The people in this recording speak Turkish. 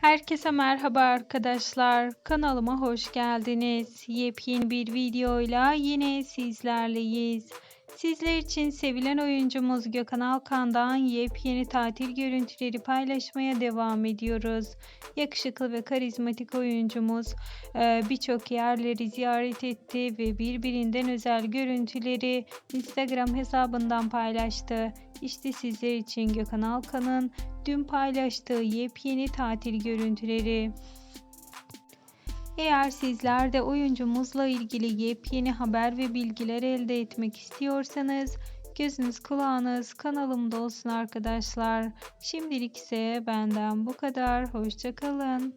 Herkese merhaba arkadaşlar. Kanalıma hoş geldiniz. Yepyeni bir videoyla yine sizlerleyiz. Sizler için sevilen oyuncumuz Gökhan Alkan'dan yepyeni tatil görüntüleri paylaşmaya devam ediyoruz. Yakışıklı ve karizmatik oyuncumuz e, birçok yerleri ziyaret etti ve birbirinden özel görüntüleri Instagram hesabından paylaştı. İşte sizler için Gökhan Alkan'ın dün paylaştığı yepyeni tatil görüntüleri. Eğer sizler de oyuncumuzla ilgili yepyeni haber ve bilgiler elde etmek istiyorsanız gözünüz kulağınız kanalımda olsun arkadaşlar. Şimdilik ise benden bu kadar. Hoşçakalın.